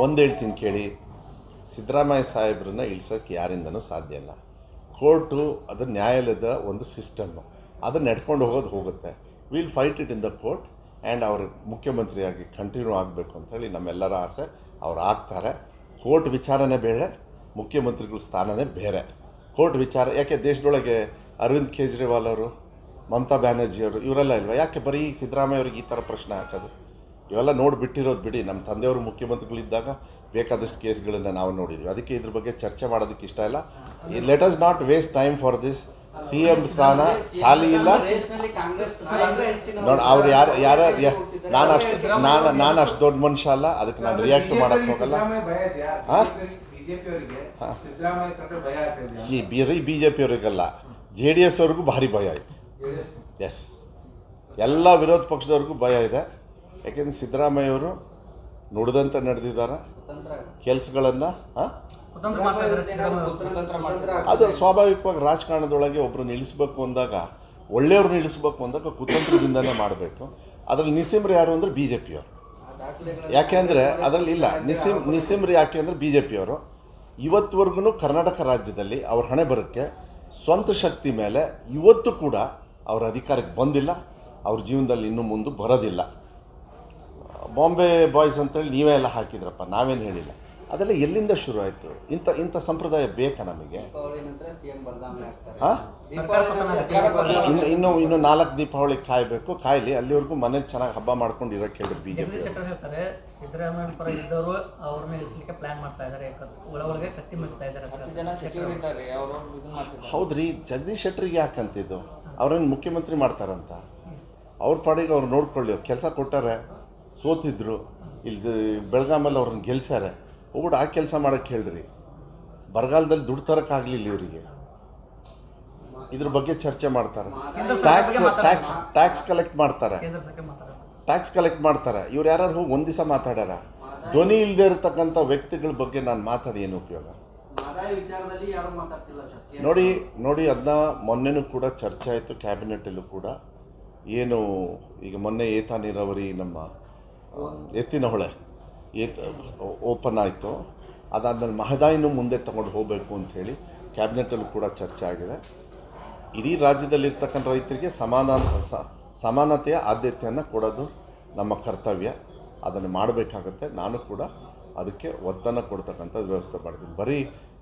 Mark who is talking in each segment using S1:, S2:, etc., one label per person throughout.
S1: ಒಂದು ಹೇಳ್ತೀನಿ ಕೇಳಿ, ಸಿದ್ದರಾಮಯ್ಯ ಸಾಹೇಬ್ರನ್ನ ಇಳಿಸೋಕ್ಕೆ ಯಾರಿಂದನೂ ಸಾಧ್ಯ ಇಲ್ಲ. ಕೋರ್ಟು ಅದು ನ್ಯಾಯಾಲಯದ ಒಂದು ಸಿಸ್ಟಮ್ಮು ಅದು ನಡ್ಕೊಂಡು ಹೋಗೋದು ಹೋಗುತ್ತೆ. Will fight it in the court and ಅವರು ಮುಖ್ಯಮಂತ್ರಿಯಾಗಿ ಕಂಟಿನ್ಯೂ ಆಗಬೇಕು ಅಂತೇಳಿ ನಮ್ಮೆಲ್ಲರ ಆಸೆ. ಅವ್ರು ಆಗ್ತಾರೆ. ಕೋರ್ಟ್ ವಿಚಾರನೇ ಬೇರೆ, ಮುಖ್ಯಮಂತ್ರಿಗಳ ಸ್ಥಾನನೇ ಬೇರೆ. ಕೋರ್ಟ್ ವಿಚಾರ, ಯಾಕೆ ದೇಶದೊಳಗೆ ಅರವಿಂದ್ ಕೇಜ್ರಿವಾಲ್ ಅವರು, ಮಮತಾ ಬ್ಯಾನರ್ಜಿಯವರು ಇವರೆಲ್ಲ ಇಲ್ವಾ? ಯಾಕೆ ಬರೀ ಸಿದ್ದರಾಮಯ್ಯ ಅವರಿಗೆ ಈ ಥರ ಪ್ರಶ್ನೆ ಹಾಕೋದು? ಇವೆಲ್ಲ ನೋಡಿಬಿಟ್ಟಿರೋದು ಬಿಡಿ. ನಮ್ಮ ತಂದೆಯವರು ಮುಖ್ಯಮಂತ್ರಿಗಳಿದ್ದಾಗ ಬೇಕಾದಷ್ಟು ಕೇಸ್ಗಳನ್ನು ನಾವು ನೋಡಿದ್ವಿ. ಅದಕ್ಕೆ ಇದ್ರ ಬಗ್ಗೆ ಚರ್ಚೆ ಮಾಡೋದಕ್ಕೆ ಇಷ್ಟ ಇಲ್ಲ. Let us not waste time for this C M ಸ್ಥಾನ ಖಾಲಿ ಇಲ್ಲ. ನೋಡಿ ಅವ್ರು ಯಾರು ಯಾರ ನಾನು ಅಷ್ಟು ನಾನು ನಾನು ಅಷ್ಟು ದೊಡ್ಡ ಮನುಷ್ಯ ಅಲ್ಲ. ಅದಕ್ಕೆ ನಾನು ರಿಯಾಕ್ಟ್ ಮಾಡೋಕ್ಕೆ ಹೋಗಲ್ಲ. ಈ ಬರೀ ಬಿ ಜೆ ಪಿಯವ್ರಿಗಲ್ಲ ಜೆ ಡಿ ಎಸ್ ಅವ್ರಿಗೂ ಭಾರಿ ಭಯ ಐತೆ ಎಸ್ ಎಲ್ಲ ವಿರೋಧ ಪಕ್ಷದವ್ರಿಗೂ ಭಯ ಇದೆ. ಯಾಕೆಂದ್ರೆ ಸಿದ್ದರಾಮಯ್ಯವರು ನುಡಿದಂತೆ ನಡೆದಿದ್ದಾರೆ. ಕೆಲಸಗಳನ್ನು ಅದು ಸ್ವಾಭಾವಿಕವಾಗಿ ರಾಜಕಾರಣದೊಳಗೆ ಒಬ್ಬರು ನಿಲ್ಲಿಸ್ಬೇಕು ಅಂದಾಗ ಒಳ್ಳೆಯವ್ರು ನಿಲ್ಲಿಸ್ಬೇಕು ಅಂದಾಗ ಕುತಂತ್ರದಿಂದನೇ ಮಾಡಬೇಕು. ಅದರಲ್ಲಿ ನಿಸಿಮ್ರು ಯಾರು ಅಂದರೆ ಬಿ ಜೆ ಪಿಯವರು ಯಾಕೆ ಅಂದರೆ ಅದರಲ್ಲಿ ಇಲ್ಲ ನಿಸಿಮ್ ನಿಸಿಮ್ರು ಯಾಕೆ ಅಂದರೆ ಬಿ ಜೆ ಪಿಯವರು ಇವತ್ತುವರೆಗೂ ಕರ್ನಾಟಕ ರಾಜ್ಯದಲ್ಲಿ ಅವ್ರ ಹಣೆ ಬರೋಕ್ಕೆ ಸ್ವಂತ ಶಕ್ತಿ ಮೇಲೆ ಇವತ್ತು ಕೂಡ ಅವ್ರ ಅಧಿಕಾರಕ್ಕೆ ಬಂದಿಲ್ಲ. ಅವ್ರ ಜೀವನದಲ್ಲಿ ಇನ್ನು ಮುಂದೆ ಬರೋದಿಲ್ಲ. ಬಾಂಬೆ ಬಾಯ್ಸ್ ಅಂತೇಳಿ ನೀವೇ ಎಲ್ಲ ಹಾಕಿದ್ರಪ್ಪ ನಾವೇನು ಹೇಳಿಲ್ಲ. ಅದೆಲ್ಲ ಎಲ್ಲಿಂದ ಶುರು ಆಯಿತು? ಇಂಥ ಇಂಥ ಸಂಪ್ರದಾಯ ಬೇಕಾ ನಮಗೆ? ಇನ್ನು ಇನ್ನು ಇನ್ನು ನಾಲ್ಕು ದೀಪಾವಳಿ ಕಾಯಬೇಕು ಕಾಯಲಿ ಅಲ್ಲಿವರೆಗೂ ಮನೇಲಿ ಚೆನ್ನಾಗಿ ಹಬ್ಬ ಮಾಡ್ಕೊಂಡು ಇರೋಕೆ ಹೇಳಿ ಬಿ ಜೆ
S2: ಹೇಳ್ತಾರೆ ಸಿದ್ದರಾಮಯ್ಯ ಪರ ಇದ್ದವರು ಅವ್ರನ್ನ ಇಳಿಸ್ಲಿಕ್ಕೆ ಪ್ಲಾನ್ ಮಾಡ್ತಾ ಇದ್ದಾರೆ ಒಳ ಒಳಗೆ ಕತ್ತಿ ಇದ್ದಾರೆ
S1: ಹೌದ್ರಿ ಜಗದೀಶ್ ಶೆಟ್ಟರಿಗೆ ಯಾಕಂತಿದ್ದು ಅವ್ರನ್ನ ಮುಖ್ಯಮಂತ್ರಿ ಮಾಡ್ತಾರಂತ? ಅವ್ರ ಪಾಡಿಗೆ ಅವ್ರು ನೋಡ್ಕೊಳ್ಳಿ ಕೆಲಸ ಕೊಟ್ಟಾರೆ. ಸೋತಿದ್ರು. ಇಲ್ಲಿ ಬೆಳಗಾಮಲ್ಲಿ ಅವ್ರನ್ನ ಗೆಲ್ಸ್ಯಾರೆ. ಹೋಗ್ಬಿಟ್ಟು ಆ ಕೆಲಸ ಮಾಡೋಕ್ಕೆ ಹೇಳ್ರಿ ಬರಗಾಲದಲ್ಲಿ ದುಡ್ಡು ತರೋಕ್ಕಾಗಲಿಲ್ಲ ಇವರಿಗೆ. ಇದ್ರ ಬಗ್ಗೆ ಚರ್ಚೆ ಮಾಡ್ತಾರೆ. ಟ್ಯಾಕ್ಸ್ ಟ್ಯಾಕ್ಸ್ ಟ್ಯಾಕ್ಸ್ ಕಲೆಕ್ಟ್ ಮಾಡ್ತಾರೆ. ಟ್ಯಾಕ್ಸ್ ಕಲೆಕ್ಟ್ ಮಾಡ್ತಾರೆ. ಇವ್ರು ಯಾರು ಹೋಗಿ ಒಂದು ದಿವಸ ಮಾತಾಡ್ಯಾರ? ಧ್ವನಿ ಇಲ್ಲದೆ ಇರತಕ್ಕಂಥ ವ್ಯಕ್ತಿಗಳ ಬಗ್ಗೆ ನಾನು ಮಾತಾಡಿ ಏನು ಉಪಯೋಗ?
S3: ಆದಾಯ ವಿಚಾರದಲ್ಲಿ ಯಾರು ಮಾತಾಡ್ತಿಲ್ಲ ಸರ್.
S1: ನೋಡಿ ನೋಡಿ ಅದನ್ನ ಮೊನ್ನೆನೂ ಕೂಡ ಚರ್ಚೆ ಆಯಿತು ಕ್ಯಾಬಿನೆಟಲ್ಲೂ ಕೂಡ. ಏನು ಈಗ ಮೊನ್ನೆ ಏತ ನೀರಾವರಿ ನಮ್ಮ ಎತ್ತಿನ ಹೊಳೆ. ಏತ್ ಓಪನ್ ಆಯಿತು. ಅದಾದಮೇಲೆ ಮಹದಾಯಿನೂ ಮುಂದೆ ತಗೊಂಡು ಹೋಗಬೇಕು ಅಂಥೇಳಿ ಕ್ಯಾಬಿನೆಟಲ್ಲೂ ಕೂಡ ಚರ್ಚೆ ಆಗಿದೆ. ಇಡೀ ರಾಜ್ಯದಲ್ಲಿರ್ತಕ್ಕಂಥ ರೈತರಿಗೆ ಸಮಾನ ಸಮಾನತೆಯ ಆದ್ಯತೆಯನ್ನು ಕೊಡೋದು ನಮ್ಮ ಕರ್ತವ್ಯ. ಅದನ್ನು ಮಾಡಬೇಕಾಗತ್ತೆ. ನಾನು ಕೂಡ ಅದಕ್ಕೆ ಒತ್ತನ್ನು ಕೊಡ್ತಕ್ಕಂಥ ವ್ಯವಸ್ಥೆ ಮಾಡಿದ್ದೀನಿ. ಬರೀ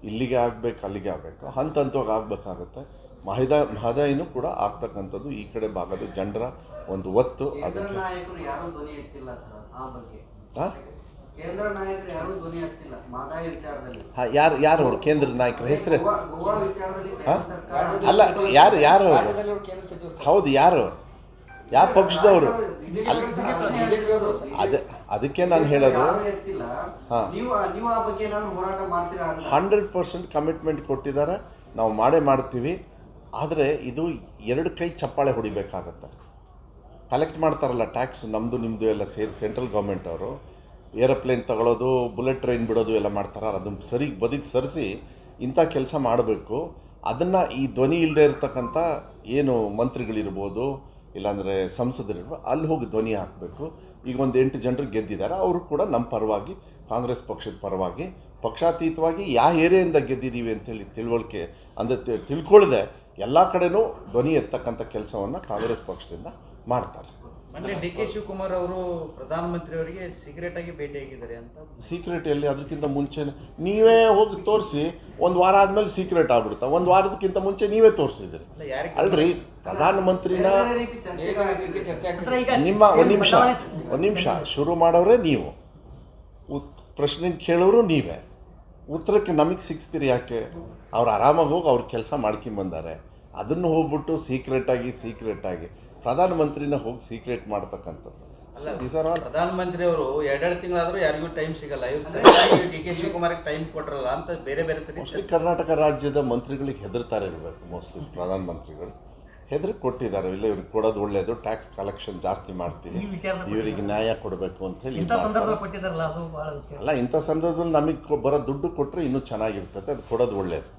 S1: ಇಲ್ಲಿಗೆ ಆಗಬೇಕು, ಅಲ್ಲಿಗೆ ಆಗಬೇಕು. ಹಂತ ಹಂತವಾಗಿ ಆಗಬೇಕಾಗತ್ತೆ. ಮಹದಾ ಮಹದಾಯಿನೂ ಕೂಡ ಆಗ್ತಕ್ಕಂಥದ್ದು ಈ ಕಡೆ ಭಾಗದ ಜನರ ಒಂದು ಒತ್ತು
S3: ಕೇಂದ್ರ
S1: ಅದಕ್ಕೆ.
S3: ಯಾರು ಧ್ವನಿ ಎತ್ತಿಲ್ಲ ಸರ್ ಆ ಬಗ್ಗೆ.
S1: ಹಾಂ
S3: ಕೇಂದ್ರ ನಾಯಕರು ಯಾರು
S1: ಹಾಂ ಯಾರು ಯಾರು ಅವರು? ಕೇಂದ್ರ ನಾಯಕರ ಹೆಸರು? ಹಾ? ಅಲ್ಲ ಯಾರು ಯಾರು ಅವರು?
S4: ಕೇಂದ್ರ ಸಚಿವರು
S1: ಹೌದು ಯಾರು? ಯಾವ ಪಕ್ಷದವರು? ಅದೇ ಅದಕ್ಕೆ ನಾನು ಹೇಳೋದು.
S3: ಅಂತ?
S1: ಹಂಡ್ರೆಡ್ ಪರ್ಸೆಂಟ್ ಕಮಿಟ್ಮೆಂಟ್ ಕೊಟ್ಟಿದ್ದಾರೆ. ನಾವು ಮಾಡೇ ಮಾಡ್ತೀವಿ. ಆದರೆ ಇದು ಎರಡು ಕೈ ಚಪ್ಪಾಳೆ ಹೊಡಿಬೇಕಾಗತ್ತೆ. ಕಲೆಕ್ಟ್ ಮಾಡ್ತಾರಲ್ಲ ಟ್ಯಾಕ್ಸ್ ನಮ್ಮದು ನಿಮ್ಮದು ಎಲ್ಲ ಸೇರಿ ಸೆಂಟ್ರಲ್ ಗೌರ್ಮೆಂಟ್ ಅವರು. ಏರೋಪ್ಲೇನ್ ತಗೊಳ್ಳೋದು ಬುಲೆಟ್ ಟ್ರೈನ್ ಬಿಡೋದು ಎಲ್ಲ ಮಾಡ್ತಾರಲ್ಲ ಅದನ್ನು ಸರಿ ಬದಿಗೆ ಸರಿಸಿ ಇಂಥ ಕೆಲಸ ಮಾಡಬೇಕು. ಅದನ್ನು ಈ ಧ್ವನಿ ಇಲ್ಲದೆ ಇರತಕ್ಕಂಥ ಏನು ಮಂತ್ರಿಗಳಿರ್ಬೋದು, ಇಲ್ಲಾಂದರೆ ಸಂಸದರಿರ್ಬೋದು, ಅಲ್ಲಿ ಹೋಗಿ ಧ್ವನಿ ಹಾಕಬೇಕು. ಈಗ ಒಂದು ಎಂಟು ಜನರು ಗೆದ್ದಿದ್ದಾರೆ. ಅವರು ಕೂಡ ನಮ್ಮ ಪರವಾಗಿ, ಕಾಂಗ್ರೆಸ್ ಪಕ್ಷದ ಪರವಾಗಿ, ಪಕ್ಷಾತೀತವಾಗಿ ಯಾವ ಏರಿಯಿಂದ ಗೆದ್ದಿದ್ದೀವಿ ಅಂತೇಳಿ ತಿಳುವಳಿಕೆ, ಅಂದರೆ ತಿಳ್ಕೊಳ್ಳದೆ ಎಲ್ಲ ಕಡೆನೂ ಧ್ವನಿ ಎತ್ತಕ್ಕಂಥ ಕೆಲಸವನ್ನು ಕಾಂಗ್ರೆಸ್ ಪಕ್ಷದಿಂದ ಮಾಡ್ತಾರೆ.
S4: ಮೊನ್ನೆ ಡಿ ಕೆ ಶಿವಕುಮಾರ್ ಅವರು ಪ್ರಧಾನಮಂತ್ರಿ ಅವರಿಗೆ ಸೀಕ್ರೆಟ್ ಆಗಿ ಭೇಟಿಯಾಗಿದ್ದಾರೆ ಅಂತ.
S1: ಸೀಕ್ರೆಟ್ ಎಲ್ಲಿ? ಅದಕ್ಕಿಂತ ಮುಂಚೆ ನೀವೇ ಹೋಗಿ ತೋರಿಸಿ ಒಂದು ವಾರ ಆದಮೇಲೆ ಸೀಕ್ರೆಟ್ ಆಗ್ಬಿಡುತ್ತೆ? ಒಂದು ವಾರದಕ್ಕಿಂತ ಮುಂಚೆ ನೀವೇ ತೋರಿಸಿದ್ರಿ ಅಲ್ರಿ ಪ್ರಧಾನಮಂತ್ರಿನ ನಿಮ್ಮ ಒಂದು ನಿಮಿಷ ಒಂದು ನಿಮಿಷ. ಶುರು ಮಾಡೋರೇ ನೀವು. ಉತ್ ಪ್ರಶ್ನೆ ಕೇಳೋರು ನೀವೇ. ಉತ್ತರಕ್ಕೆ ನಮಗೆ ಸಿಗ್ತೀರಿ ಯಾಕೆ? ಅವ್ರು ಆರಾಮಾಗಿ ಹೋಗಿ ಅವ್ರ ಕೆಲಸ ಮಾಡ್ಕೊಂಬಂದಾರೆ ಅದನ್ನು ಹೋಗ್ಬಿಟ್ಟು ಸೀಕ್ರೆಟಾಗಿ ಸೀಕ್ರೆಟಾಗಿ ಪ್ರಧಾನಮಂತ್ರಿನ ಹೋಗಿ ಸೀಕ್ರೆಟ್ ಮಾಡ್ತಕ್ಕಂಥದ್ದು. ದೀಸ್ ಆರ್ ಆಲ್
S4: ಪ್ರಧಾನಮಂತ್ರಿ ಅವರು ಎರಡೆರಡು ತಿಂಗಳಾದ್ರೂ ಯಾರಿಗೂ ಟೈಮ್ ಸಿಗಲ್ಲ. ಡಿ ಕೆ ಶಿವಕುಮಾರ್ ಟೈಮ್ ಕೊಟ್ರಲ್ಲ ಅಂತ ಬೇರೆ ಬೇರೆ
S1: ಕರ್ನಾಟಕ ರಾಜ್ಯದ ಮಂತ್ರಿಗಳಿಗೆ ಹೆದರ್ತಾರೆ ಇರಬೇಕು ಮೋಸ್ಟ್ಲಿ ಪ್ರಧಾನಮಂತ್ರಿಗಳು. ಹೆದರಿ ಕೊಟ್ಟಿದ್ದಾರೆ ಇಲ್ಲ ಇವ್ರಿಗೆ ಕೊಡೋದು ಒಳ್ಳೆಯದು ಟ್ಯಾಕ್ಸ್ ಕಲೆಕ್ಷನ್ ಜಾಸ್ತಿ ಮಾಡ್ತೀವಿ. ಇವರಿಗೆ ನ್ಯಾಯ ಕೊಡಬೇಕು ಅಂತ ಹೇಳಿ ಅಲ್ಲ ಇಂಥ ಸಂದರ್ಭದಲ್ಲಿ ನಮಗೆ ಬರೋ ದುಡ್ಡು ಕೊಟ್ಟರೆ ಇನ್ನೂ ಚೆನ್ನಾಗಿರ್ತದೆ ಅದು ಕೊಡೋದು ಒಳ್ಳೆಯದು